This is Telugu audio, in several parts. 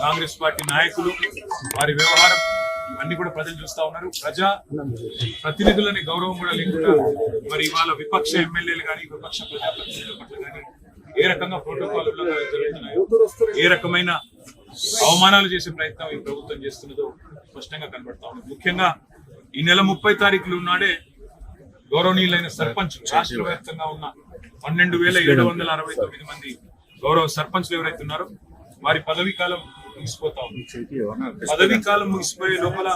కాంగ్రెస్ పార్టీ నాయకులు వారి వ్యవహారం అన్ని కూడా ప్రజలు చూస్తా ఉన్నారు. ప్రజా ప్రతినిధులని గౌరవం కూడా లేకుండా మరి ఇవాళ విపక్ష ఎమ్మెల్యేలు కానీ విపక్ష ప్రజాప్రతినిధుల పట్ల కానీ ఏ రకంగా ప్రోటోకాల్ జరుగుతున్నాయో ఏ రకమైన అవమానాలు చేసే ప్రయత్నం ఈ ప్రభుత్వం చేస్తున్నదో స్పష్టంగా కనబడతా ఉంది. ముఖ్యంగా ఈ నెల ముప్పై తారీఖులు నాడే గౌరవనీయులైన సర్పంచ్ రాష్ట్ర వ్యాప్తంగా ఉన్న పన్నెండు వేల ఏడు వందల అరవై తొమ్మిది మంది గౌరవ సర్పంచ్లు ఎవరైతే ఉన్నారో వారి పదవీ కాలం ముగిసిపోతా. ఉంది పదవీ కాలం ముగిసిపోయే లోపల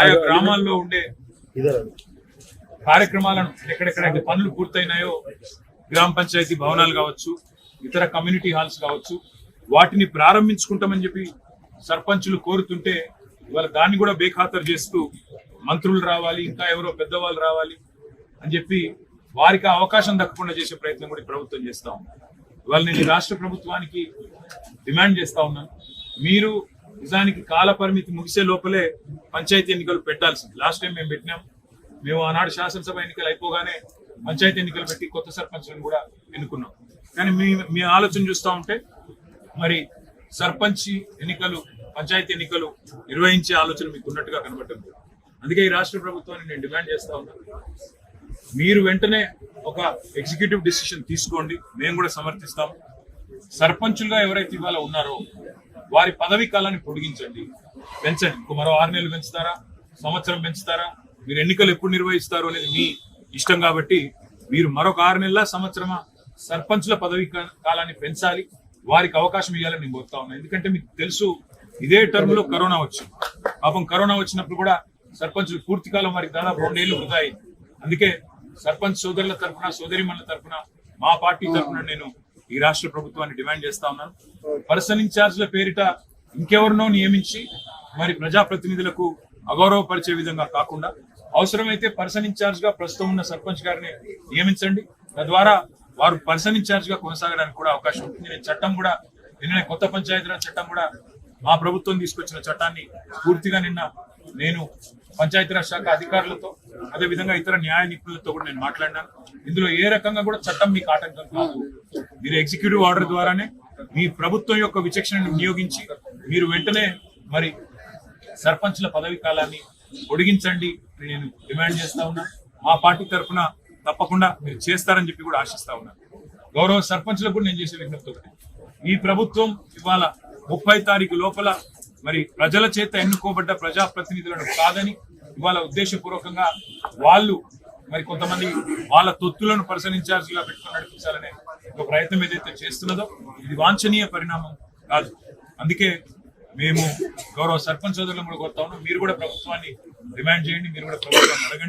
ఆయా గ్రామాల్లో ఉండే కార్యక్రమాలను ఎక్కడెక్కడైతే పనులు పూర్తయినాయో గ్రామ పంచాయతీ భవనాలు కావచ్చు ఇతర కమ్యూనిటీ హాల్స్ కావచ్చు వాటిని ప్రారంభించుకుంటామని చెప్పి సర్పంచులు కోరుతుంటే ఇవాళ దాన్ని కూడా బేఖాతరు చేస్తూ మంత్రులు రావాలి ఇంకా ఎవరో పెద్దవాళ్ళు రావాలి అని చెప్పి వారికి అవకాశం దక్కకుండా చేసే ప్రయత్నం కూడా ప్రభుత్వం చేస్తా ఉంది. ఇవాళ నేను రాష్ట్ర ప్రభుత్వానికి డిమాండ్ చేస్తా ఉన్నాను. మీరు నిజానికి కాల పరిమితి ముగిసే లోపలే పంచాయతీ ఎన్నికలు పెట్టాల్సింది. లాస్ట్ టైం మేము పెట్టినాం. మేము ఆనాడు శాసనసభ ఎన్నికలు అయిపోగానే పంచాయతీ ఎన్నికలు పెట్టి కొత్త సర్పంచ్లను కూడా ఎన్నుకున్నాం. కానీ మీ మీ ఆలోచన చూస్తా ఉంటే మరి సర్పంచ్ ఎన్నికలు పంచాయతీ ఎన్నికలు నిర్వహించే ఆలోచన మీకు ఉన్నట్టుగా కనబడుతుంది అందుకే ఈ రాష్ట్ర ప్రభుత్వాన్ని నేను డిమాండ్ చేస్తా ఉన్నాను మీరు వెంటనే ఒక ఎగ్జిక్యూటివ్ డిసిషన్ తీసుకోండి. మేము కూడా సమర్థిస్తాం. సర్పంచులుగా ఎవరైతే ఇవాళ ఉన్నారో వారి పదవి కాలాన్ని పొడిగించండి. పెంచండి. ఇంకో మరో ఆరు నెలలు పెంచుతారా? సంవత్సరం పెంచుతారా? మీరు ఎన్నికలు ఎప్పుడు నిర్వహిస్తారు అనేది మీ ఇష్టం కాబట్టి మీరు మరొక ఆరు నెలల సంవత్సరమా సర్పంచుల పదవి కాలాన్ని పెంచాలి. వారికి అవకాశం ఇవ్వాలని నేను కోరుతా ఉన్నాను ఎందుకంటే మీకు తెలుసు ఇదే టర్మ్లో కరోనా వచ్చింది. పాపం కరోనా వచ్చినప్పుడు కూడా సర్పంచులు పూర్తి కాలం వారికి దాదాపు రెండేళ్ళు వృధా అయింది అందుకే సర్పంచ్ సోదరుల తరఫున సోదరిమణుల తరఫున మా పార్టీ తరఫున నేను ఈ రాష్ట్ర ప్రభుత్వాన్ని డిమాండ్ చేస్తా ఉన్నాను. పర్సన్ ఇన్ఛార్జ్ల పేరిట ఇంకెవరినో నియమించి మరి ప్రజాప్రతినిధులకు అగౌరవపరిచే విధంగా కాకుండా అవసరమైతే పర్సన్ ఇన్ఛార్జ్గా ప్రస్తుతం ఉన్న సర్పంచ్ గారిని నియమించండి. తద్వారా వారు పర్సన్ ఇన్ఛార్జ్గా కొనసాగడానికి కూడా అవకాశం ఉంటుంది. నేను చట్టం కూడా నిన్న కొత్త పంచాయతీరాజ్ చట్టం కూడా మా ప్రభుత్వం తీసుకొచ్చిన చట్టాన్ని పూర్తిగా నిన్న నేను పంచాయతీరాజ్ శాఖ అధికారులతో అదే విధంగా ఇతర న్యాయ నిపుణులతో కూడా నేను మాట్లాడినాను. ఇందులో ఏ రకంగా కూడా చట్టం మీకు ఆటంకం కాదు. మీరు ఎగ్జిక్యూటివ్ ఆర్డర్ ద్వారానే మీ ప్రభుత్వం యొక్క విచక్షణను వినియోగించి మీరు వెంటనే మరి సర్పంచ్ల పదవి కాలాన్ని పొడిగించండి నేను డిమాండ్ చేస్తా ఉన్నా. మా పార్టీ తరఫున తప్పకుండా మీరు చేస్తారని చెప్పి కూడా ఆశిస్తా ఉన్నాను గౌరవ సర్పంచ్లకు కూడా నేను చేసే విజ్ఞప్తి ఒకటి. ఈ ప్రభుత్వం ఇవాళ ముప్పై తారీఖు లోపల మరి ప్రజల చేత ఎన్నుకోబడ్డ ప్రజాప్రతినిధులను కాదని ఇవాళ ఉద్దేశపూర్వకంగా వాళ్ళు మరి కొంతమంది వాళ్ళ తొత్తులను పర్సన్ ఇన్ఛార్జ్ పెట్టుకుని నడిపించాలనే ఒక ప్రయత్నం ఏదైతే చేస్తున్నదో ఇది వాంఛనీయ పరిణామం కాదు. అందుకే మేము గౌరవ సర్పంచ్ సోదరులను కూడా కోరుతా ఉన్నాం. మీరు కూడా ప్రభుత్వాన్ని డిమాండ్ చేయండి మీరు కూడా ప్రభుత్వాన్ని అడగండి.